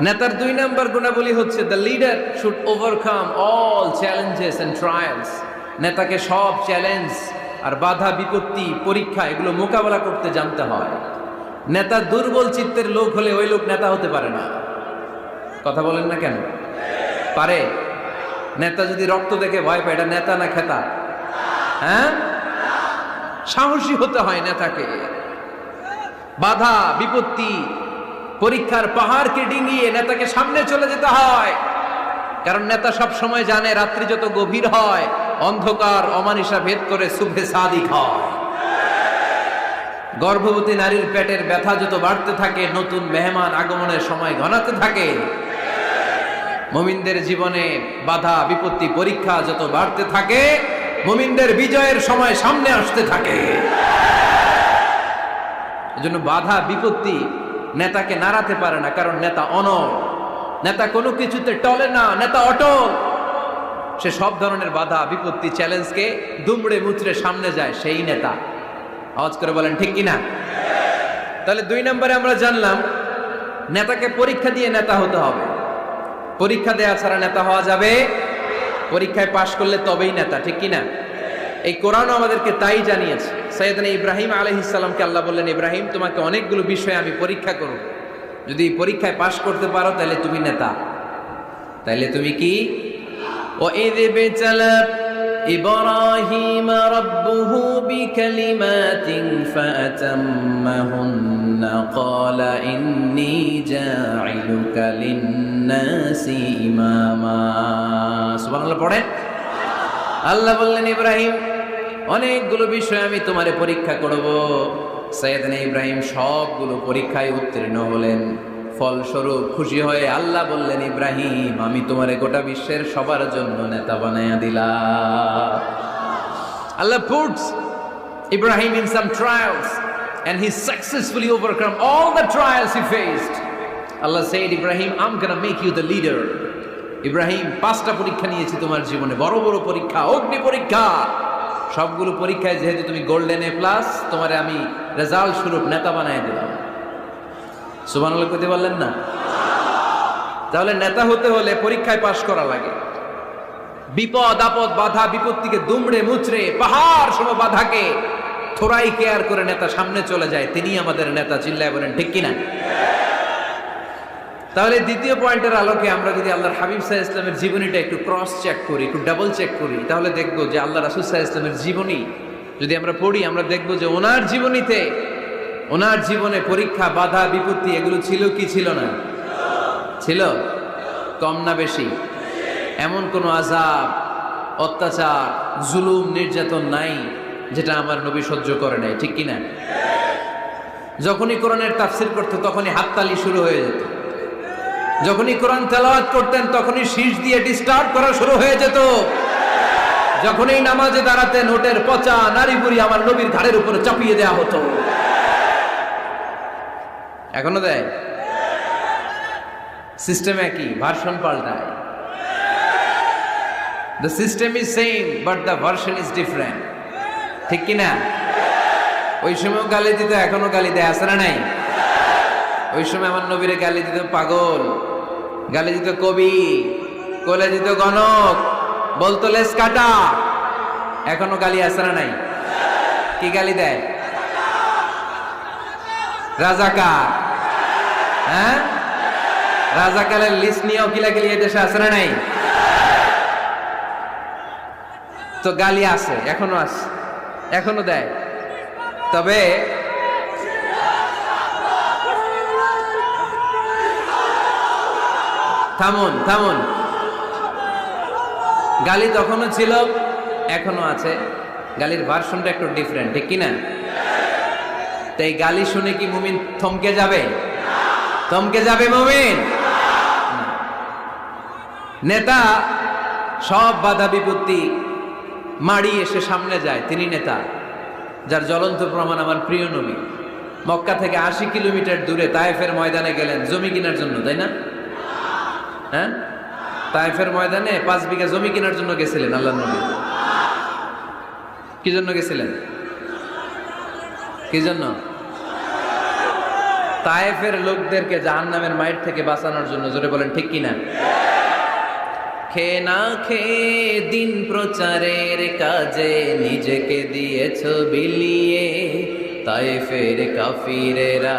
নেতার দুই নাম্বার গুণাবলী হচ্ছে the leader should overcome all challenges and trials নেতাকে সব চ্যালেঞ্জ আর বাধা, বিপত্তি, পরীক্ষা এগুলো মোকাবেলা করতে জানতে হয়। নেতা দুর্বল চিত্তের লোক হলে ওই লোক নেতা হতে পারে না। কথা বলেন না কেন? পারে। নেতা যদি রক্ত দেখে ভয় পায়, এটা নেতা না খেতা? হ্যাঁ? সাহসী হতে হয় নেতাকে। বাধা, বিপত্তি পরীক্ষার পাহাড়কে ডিঙিয়ে নেতাকে সামনে চলে যেতে হয়। কারণ নেতা সব সময় জানে, রাত্রি যত গভীর হয়, অন্ধকার অমানিসা ভেদ করে সুভে সাদিক হয়। গর্ভবতী নারীর পেটের ব্যথা যত বাড়তে থাকে, নতুন মেহমান আগমনের সময় ঘনাতে থাকে। মুমিনদের জীবনে বাধা, বিপত্তি, পরীক্ষা যত বাড়তে থাকে, মুমিনদের বিজয়ের সময় সামনে আসতে থাকে। এজন্য বাধা, বিপত্তি নেতাকে নাড়াতে পারে না, কারণ নেতা অনর। নেতা কোনো কিছুতে টলে না, নেতা অটল। সে সব ধরনের বাধা, বিপত্তি, চ্যালেঞ্জকে দুমড়ে মুচড়ে সামনে যায় সেই নেতা। আওয়াজ করে বলেন, ঠিক কিনা? তাহলে দুই নম্বরে আমরা জানলাম, নেতাকে পরীক্ষা দিয়ে নেতা হতে হবে। পরীক্ষা দেওয়া ছাড়া নেতা হওয়া যাবে? পরীক্ষায় পাশ করলে তবেই নেতা, ঠিক কিনা? এই কোরআনও আমাদেরকে তাই জানিয়েছে সৈয়দনা ইব্রাহিম আলহিসাল্লামকে আল্লাহ বললেন ইব্রাহিম তোমাকে অনেকগুলো বিষয়ে আমি পরীক্ষা করব যদি এই পরীক্ষায় পাশ করতে পারো তাহলে তুমি নেতা তাহলে তুমি কি ও ابتلى إبراهيم ربه بكلمات فأتمهن قال إني جاعلك للناس إماما سبحان الله পড়েন আল্লাহ বললেন ইব্রাহিম অনেকগুলো বিষয় আমি তোমারে পরীক্ষা করব। সৈয়দনা ইব্রাহিম সবগুলো পরীক্ষায় উত্তীর্ণ হলেন। ফলস্বরূপ খুশি হয়ে আল্লাহ বললেন ইব্রাহিম আমি তোমারে গোটা বিশ্বের সবার জন্য নেতা বানাইয়া দিলাম। Allah puts Ibrahim in some trials and he successfully overcome all the trials he faced. Allah said, Ibrahim, I'm gonna make you the leader. Ibrahim পাঁচটা পরীক্ষা নিয়েছি তোমার জীবনে। বড় বড় পরীক্ষা অগ্নি পরীক্ষা। সবগুলো পরীক্ষায় যেহেতু তুমি গোল্ডেন এ প্লাস তোমারে আমি রেজাল্ট স্বরূপ নেতা বানায় দিলাম। সুবান করতে পারলেন না? তাহলে নেতা হতে হলে পরীক্ষায় পাশ করা লাগে। বিপদ, আপদ, বাধা, বিপত্তিকে দুমড়ে মুচড়ে পাহাড় সম বাধাকে থোড়াই কেয়ার করে নেতা সামনে চলে যায়। তিনি আমাদের নেতা, চিল্লায় বলেন, ঠিক কিনা? তাহলে দ্বিতীয় পয়েন্টের আলোকে আমরা যদি আল্লাহর হাবিব সাহা ইসলামের জীবনীটা একটু ক্রস চেক করি, একটু ডাবল চেক করি, তাহলে দেখব যে আল্লাহ রাসুল সাহা ইসলামের জীবনী, যদি আমরা পড়ি, আমরা দেখব যে ওনার জীবনীতে, ওনার জীবনে পরীক্ষা, বাধা, বিপত্তি এগুলো ছিল কি ছিল না? ছিল? কম না বেশি? এমন কোনো আজাব অত্যাচার, জুলুম, নির্যাতন নাই, যেটা আমার নবী সহ্য করে নাই, ঠিক কিনা? যখনই কোরআনের তাফসির করতো, তখনই হাততালি শুরু হয়ে যেত। যখনই কোরআন তেলাওয়াত করতেন, তখনই শীষ দিয়ে ডিস্টার্ব করা শুরু হয়ে যেত। যখনই নামাজে দাঁড়াতেন নোটের পচা নারী বুড়ি আমার নবীর ঘাড়ের উপরে চাপিয়ে দেয়া হতো। এখনও দেয়? সিস্টেম একই ভার্সন পাল্টায়। The system is same but the version is different ঠিক কি না ওই সময় গালি দিত, এখনও গালি দেয় আসে না নাই? ওই সময় আমার নবীরে গালি দিত, পাগল। গালি দিত কবি, কোলে দিত গণক, বলতো, লেস কাটা। এখনও গালি আসে না নাই? কি গালি দেয়? রাজাকার। হ্যাঁ? রাজাকারের লিস্ট নিয়েও কিলাকিলি দেশে আসে না নাই? তো গালি আছে এখনও আছে এখনও দেয়। তবে থামুন থামুন। গালি তখনও ছিল এখনও আছে। গালির ভার্সনটা একটু ডিফারেন্ট ঠিক কিনা? তো এই গালি শুনে কি মুমিন থমকে যাবে? থমকে যাবে মুমিন! নেতা সব বাধা বিপত্তি মাড়ি এসে সামনে যায়, তিনি নেতা। যার জ্বলন্ত প্রমাণ আমার প্রিয় নবী। মক্কা থেকে আশি কিলোমিটার দূরে তায়েফের ময়দানে গেলেন, জমি কেনার জন্য, তাই না? হ্যাঁ? তায়েফের ময়দানে পাঁচ বিঘা জমি কেনার জন্য গেছিলেন আল্লাহ নবী। কি জন্য গেছিলেন? কি জন্য? তায়েফের লোকদেরকে জাহান্নামের মাইট থেকে বাঁচানোর জন্য, জোরে বলেন, ঠিক কিনা খে না খেয়ে দিন প্রচারের কাজে নিজেকে দিয়েছ বিলিয়ে তায়েফের কাফিরেরা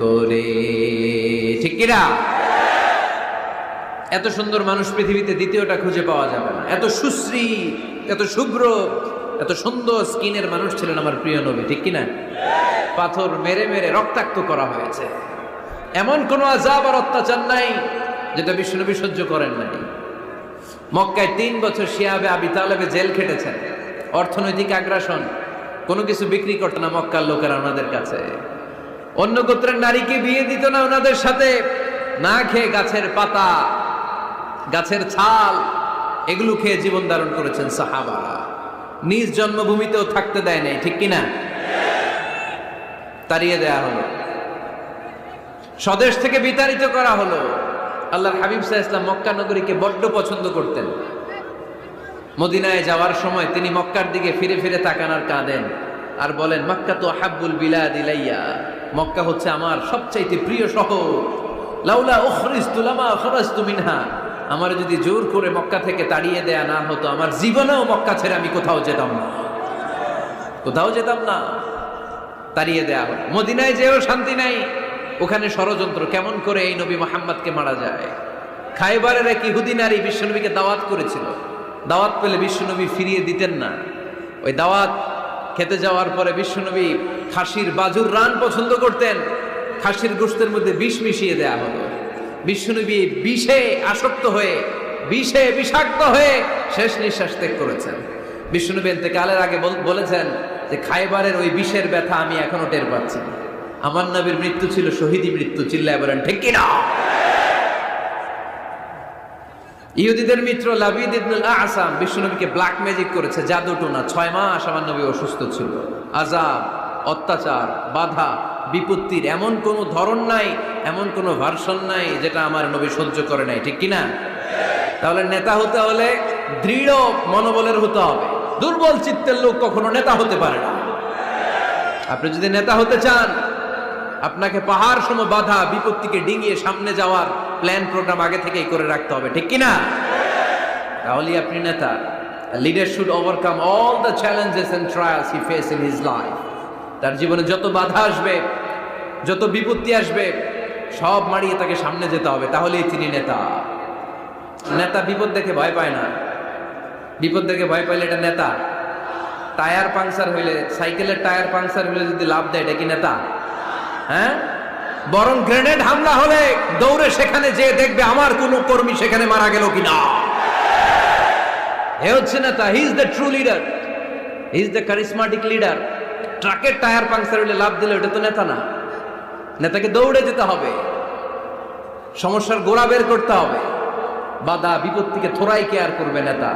করে। ঠিক কিনা? এত সুন্দর মানুষ পৃথিবীতে দ্বিতীয়টা খুঁজে পাওয়া যাবে না। এত সুশ্রী, এত শুভ্র, এত সুন্দর স্কিনের মানুষ ছিলেন আমার প্রিয় নবী, ঠিক কিনা? পাথর মেরে মেরে রক্তাক্ত করা হয়েছে। এমন কোন আজাব আর অত্যাচার নাই যেটা বিষ্ণুনবী সহ্য করেন নাই। মক্কায় তিন বছর শিয়াবে আবি তালেবে জেল খেটেছেন। অর্থনৈতিক আগ্রাসন, কোনো কিছু বিক্রি করতো না মক্কার লোকেরা ওনাদের কাছে। অন্য গোত্রের নারীকে বিয়ে দিত না ওনাদের সাথে। না খেয়ে গাছের পাতা, গাছের ছাল, এগুলো খেয়ে জীবন ধারণ করেছেন সাহাবা। নিজ জন্মভূমিতেও থাকতে দেয় নাই, ঠিক কিনা? তাড়িয়ে দেয়া হলো। স্বদেশ থেকে বিতাড়িত করা হলো। আল্লাহর হাবিব সাহা ইসলাম মক্কা নগরীকে বড্ড পছন্দ করতেন। মদিনায় যাওয়ার সময় তিনি মক্কার দিকে ফিরে ফিরে তাকান আর কাঁদেন। আর বলেন, মক্কা তো হাব্বুল বিলা দিলাইয়া মক্কা হচ্ছে আমার সবচাইতে প্রিয় শহর। লাউলা উখরিজতু লামা খরাজতু মিনহা। আমার যদি জোর করে মক্কা থেকে তাড়িয়ে দেয়া না হতো, আমার জীবনেও মক্কা ছেড়ে আমি কোথাও যেতাম না। কোথাও যেতাম না। তাড়িয়ে দেয়া হলো। মদিনায় যেও শান্তি নাই। ওখানে ষড়যন্ত্র কেমন করে এই নবী মোহাম্মদকে মারা যায়? খাইবারের এক ইহুদি নারী বিশ্বনবীকে দাওয়াত করেছিল। দাওয়াত পেলে বিশ্বনবী ফিরিয়ে দিতেন না। ওই দাওয়াত খেতে যাওয়ার পরে বিশ্বনবী খাসির বাজুর রান পছন্দ করতেন। খাসির গোস্তের মধ্যে বিষ মিশিয়ে দেয়া হলো। বিশ্বনবী বিষে আসক্ত হয়ে, বিষে বিষাক্ত হয়ে শেষ নিঃশ্বাস ত্যাগ করেছেন। বিষ্ণুনবী কালের আগে বলেছেন যে খাইবারের ওই বিষের ব্যথা আমি এখনও টের পাচ্ছি আমার নবীর মৃত্যু ছিল, শহীদী মৃত্যু, চিল্লায় বলেন, ঠিক কিনা? ইহুদিদের মিত্র লাবিদ ইবনুল আসাম বিশ্বনবীকে ব্ল্যাক ম্যাজিক করেছে জাদু টোনা ছয় মাস আমার নবী অসুস্থ ছিল। আজাব অত্যাচার, বাধা, বিপত্তির এমন কোনো ধরন নাই, এমন কোনো ভার্সন নাই যেটা আমার নবী সহ্য করে নাই। ঠিক কিনা? তাহলে নেতা হতে হলে দৃঢ় মনোবলের হতে হবে। দুর্বল চিত্তের লোক কখনো নেতা হতে পারে না। আপনি যদি নেতা হতে চান আপনাকে পাহাড় সম বাধা বিপত্তিকে ডিঙিয়ে সামনে যাওয়ার প্ল্যান প্রোগ্রাম আগে থেকেই করে রাখতে হবে, ঠিক কিনা? তাহলেই আপনি নেতা। Leader should overcome all the challenges and trials he face in his life তার জীবনে যত বাধা আসবে, যত বিপত্তি আসবে, সব মারিয়ে তাকে সামনে যেতে হবে, তাহলেই তিনি নেতা। নেতা বিপদ দেখে ভয় পায় না। বিপদ দেখে ভয় পাইলে এটা নেতা। টায়ার পাংচার হইলে, সাইকেলের টায়ার পাংচার হইলে যদি লাভ দেয়, এটা কি নেতা? হ্যাঁ? বরং গ্রেনেড হামলা হলে দৌড়ে সেখানে যে দেখবে আমার কোন কর্মী সেখানে মারা গেল কিনা। এ হচ্ছে নেতা he is the true leader he is the charismatic leader ট্রাকের টায়ার পাংচার হইলে লাভ দিলে ওটা তো নেতা না। নেতাকে দৌড়ে যেতে হবে। সমস্যার গোড়া বের করতে হবে। বাধা বিপত্তিকে থোড়াই কেয়ার করবে নেতা।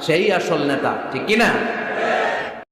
সেই আসল নেতা, ঠিক কিনা?